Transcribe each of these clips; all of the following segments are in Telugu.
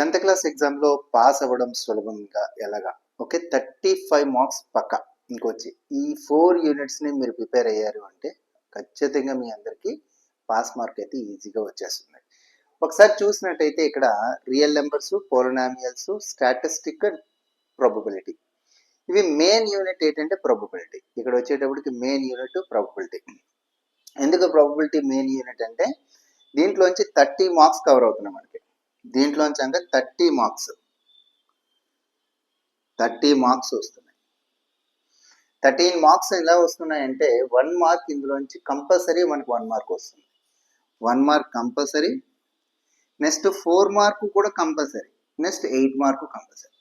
టెన్త్ క్లాస్ ఎగ్జామ్లో పాస్ అవ్వడం సులభంగా ఎలాగా? ఓకే థర్టీ ఫైవ్ మార్క్స్ పక్క. ఇంకొచ్చి ఈ ఫోర్ యూనిట్స్ని మీరు ప్రిపేర్ అయ్యారు అంటే ఖచ్చితంగా మీ అందరికీ పాస్ మార్క్ అయితే ఈజీగా వచ్చేస్తుంది. ఒకసారి చూసినట్టయితే ఇక్కడ real numbers polynomials statistic and probability ఇవి మెయిన్ యూనిట్ ఏంటంటే ప్రాబబిలిటీ ఇక్కడ వచ్చేటప్పటికి మెయిన్ యూనిట్ ప్రాబబిలిటీ ఎందుకు ప్రాబబిలిటీ మెయిన్ యూనిట్ అంటే దీంట్లోంచి థర్టీ మార్క్స్ కవర్ అవుతున్నాం దీంట్లోంచి అంటే థర్టీ మార్క్స్. థర్టీ మార్క్స్ వస్తున్నాయి. థర్టీన్ మార్క్స్ ఎలా వస్తున్నాయంటే వన్ మార్క్ ఇందులోంచి కంపల్సరీ మనకు వన్ మార్క్ వస్తుంది. One mark compulsory. Next four mark కూడా compulsory. Next eight mark compulsory.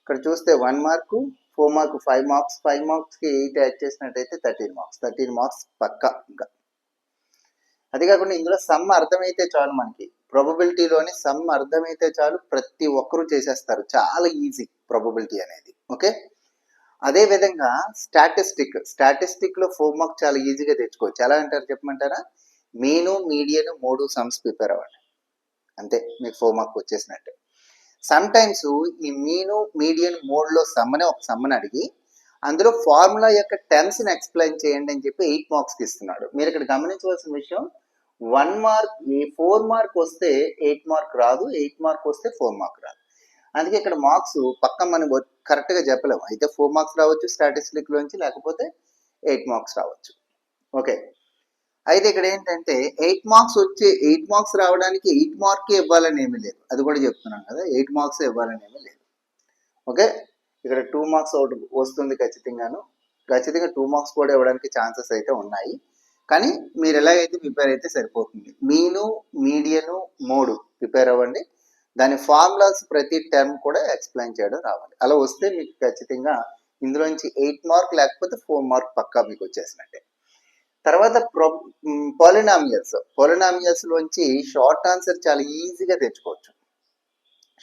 ఇక్కడ చూస్తే one mark four mark five marks five మార్క్స్కి ఎయిట్ యాడ్ చేసినట్టయితే థర్టీన్ మార్క్స్. థర్టీన్ మార్క్స్ పక్కా ఇంకా. అది కాకుండా ఇందులో సమ్ అర్థమైతే చాలు మనకి. ప్రాబబిలిటీలోని సమ్ అర్థమైతే చాలు ప్రతి ఒక్కరూ చేసేస్తారు. చాలా ఈజీ ప్రాబబిలిటీ అనేది. ఓకే అదే విధంగా స్టాటిస్టిక్ స్టాటిస్టిక్లో ఫోర్ మార్క్ చాలా ఈజీగా తెచ్చుకోవచ్చు. ఎలా అంటారు చెప్పమంటారా? మీను మీడియన్ మూడు సమ్స్ ప్రిపేర్ అవ్వండి. అంతే మీకు ఫోర్ మార్క్ వచ్చేసినట్టు. సమ్ టైమ్స్ ఈ మీను మీడియన్ మోడ్లో సమ్మని ఒక సమ్మని అడిగి అందులో ఫార్ములా యొక్క టెన్స్ని ఎక్స్ప్లెయిన్ చేయండి అని చెప్పి ఎయిట్ మార్క్స్ ఇస్తున్నాడు మీరు ఇక్కడ గమనించవలసిన విషయం వన్ మార్క్ ఈ ఫోర్ మార్క్ వస్తే ఎయిట్ మార్క్ రాదు ఎయిట్ మార్క్ వస్తే ఫోర్ మార్క్ రాదు. అందుకే ఇక్కడ మార్క్స్ పక్క మనం కరెక్ట్గా చెప్పలేము. అయితే ఫోర్ మార్క్స్ రావచ్చు స్టాటిస్టిక్లోంచి లేకపోతే ఎయిట్ మార్క్స్ రావచ్చు. ఓకే. అయితే ఇక్కడ ఏంటంటే ఎయిట్ మార్క్స్ వచ్చే ఎయిట్ మార్క్స్ రావడానికి ఎయిట్ మార్కే ఇవ్వాలని ఏమీ లేదు. అది కూడా చెప్తున్నాను కదా ఎయిట్ మార్క్స్ ఇవ్వాలని ఏమీ లేదు. ఓకే? ఇక్కడ టూ మార్క్స్ ఒకటి వస్తుంది ఖచ్చితంగాను. ఖచ్చితంగా టూ మార్క్స్ కూడా ఇవ్వడానికి ఛాన్సెస్ అయితే ఉన్నాయి. కానీ మీరు ఎలాగైతే ప్రిపేర్ అయితే సరిపోతుంది. మీను మీడియను మూడు ప్రిపేర్ అవ్వండి. దాని ఫార్ములాస్ ప్రతి టర్మ్ కూడా ఎక్స్ప్లెయిన్ చేయడం రావాలి. అలా వస్తే మీకు ఖచ్చితంగా ఇందులోంచి ఎయిట్ మార్క్ లేకపోతే ఫోర్ మార్క్ పక్కా మీకు వచ్చేసినట్టే. తర్వాత ప్రొ పాలినామియల్స్ పాలినామియల్స్ లోంచి షార్ట్ ఆన్సర్ చాలా ఈజీగా తెచ్చుకోవచ్చు.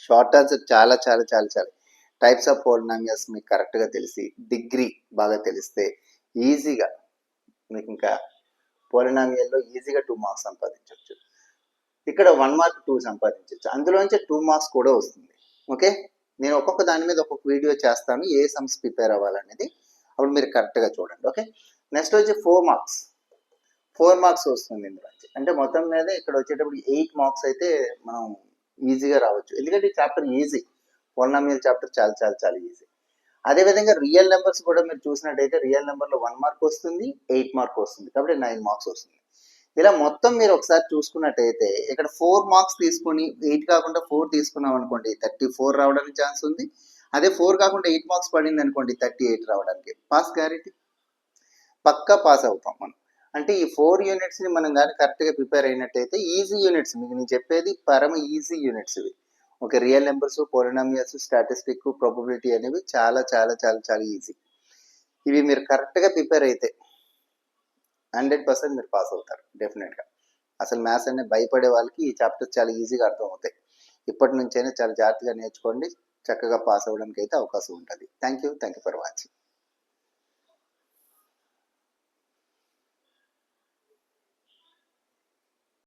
షార్ట్ ఆన్సర్ చాలా చాలా చాలా చాలా. టైప్స్ ఆఫ్ పోలినామియల్స్ మీకు కరెక్ట్గా తెలిసి డిగ్రీ బాగా తెలిస్తే ఈజీగా మీకు ఇంకా పోలినామియల్లో ఈజీగా టూ మార్క్స్ సంపాదించవచ్చు. ఇక్కడ వన్ మార్క్ టూ సంపాదించవచ్చు. అందులోంచి టూ మార్క్స్ కూడా వస్తుంది. ఓకే నేను ఒక్కొక్క దాని మీద ఒక్కొక్క వీడియో చేస్తాను ఏ సమ్స్ ప్రిపేర్ అవ్వాలనేది. అప్పుడు మీరు కరెక్ట్గా చూడండి. ఓకే నెక్స్ట్ వచ్చి ఫోర్ మార్క్స్ ఫోర్ మార్క్స్ వస్తుంది ఇందులోంచి అంటే మొత్తం మీద ఇక్కడ వచ్చేటప్పుడు ఎయిట్ మార్క్స్ అయితే మనం ఈజీగా రావచ్చు. ఎందుకంటే ఈ చాప్టర్ ఈజీ పొలినామియల్ చాప్టర్ చాలా చాలా చాలా ఈజీ అదేవిధంగా రియల్ నెంబర్స్ కూడా మీరు చూసినట్టయితే రియల్ నెంబర్లో వన్ మార్క్ వస్తుంది ఎయిట్ మార్క్ వస్తుంది. కాబట్టి నైన్ మార్క్స్ వస్తుంది. ఇలా మొత్తం మీరు ఒకసారి చూసుకున్నట్టయితే ఇక్కడ ఫోర్ మార్క్స్ తీసుకుని ఎయిట్ కాకుండా ఫోర్ తీసుకున్నాం అనుకోండి థర్టీ ఫోర్ రావడానికి ఛాన్స్ ఉంది. అదే ఫోర్ కాకుండా ఎయిట్ మార్క్స్ పడింది అనుకోండి థర్టీ ఎయిట్ రావడానికి. పాస్ గ్యారెంటీ పక్కా పాస్ అవుతాం మనం. అంటే ఈ ఫోర్ యూనిట్స్ని మనం కానీ కరెక్ట్గా ప్రిపేర్ అయినట్టయితే ఈజీ యూనిట్స్ మీకు నేను చెప్పేది పరమ ఈజీ యూనిట్స్ ఇవి. Okay real numbers polynomials statistic probability అనేవి చాలా చాలా చాలా చాలా ఈజీ. ఇవి మీరు కరెక్ట్గా ప్రిపేర్ అయితే హండ్రెడ్ పర్సెంట్ మీరు పాస్ అవుతారు డెఫినెట్గా. అసలు మ్యాథ్స్ అనే భయపడే వాళ్ళకి ఈ చాప్టర్స్ చాలా ఈజీగా అర్థం అవుతాయి ఇప్పటి నుంచైనా చాలా జాగ్రత్తగా నేర్చుకోండి చక్కగా పాస్ అవ్వడానికి అయితే అవకాశం ఉంటుంది. Thank you thank you for watching.